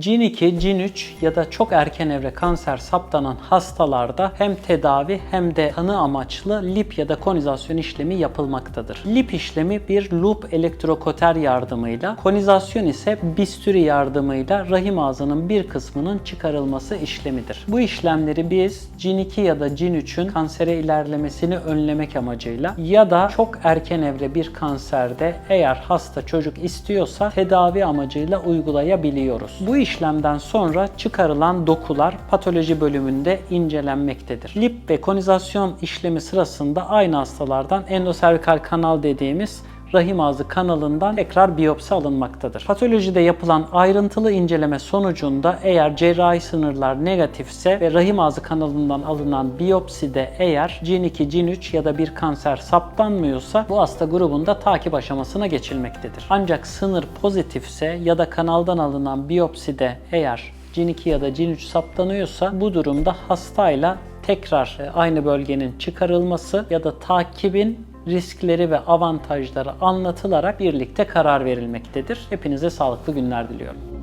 CIN2, CIN3 ya da çok erken evre kanser saptanan hastalarda hem tedavi hem de tanı amaçlı lip ya da konizasyon işlemi yapılmaktadır. Lip işlemi bir loop elektrokoter yardımıyla, konizasyon ise bisturi yardımıyla rahim ağzının bir kısmının çıkarılması işlemidir. Bu işlemleri biz CIN2 ya da CIN3'ün kansere ilerlemesini önlemek amacıyla ya da çok erken evre bir kanserde eğer hasta çocuk istiyorsa tedavi amacıyla uygulayabiliyoruz. Bu işlemden sonra çıkarılan dokular patoloji bölümünde incelenmektedir. Lip ve konizasyon işlemi sırasında aynı hastalardan endoservikal kanal dediğimiz rahim ağzı kanalından tekrar biyopsi alınmaktadır. Patolojide yapılan ayrıntılı inceleme sonucunda eğer cerrahi sınırlar negatifse ve rahim ağzı kanalından alınan biyopside eğer CIN2, CIN3 ya da bir kanser saptanmıyorsa bu hasta grubunda takip aşamasına geçilmektedir. Ancak sınır pozitifse ya da kanaldan alınan biyopside eğer CIN2 ya da CIN3 saptanıyorsa bu durumda hastayla tekrar e, aynı bölgenin çıkarılması ya da takibin riskleri ve avantajları anlatılarak birlikte karar verilmektedir. Hepinize sağlıklı günler diliyorum.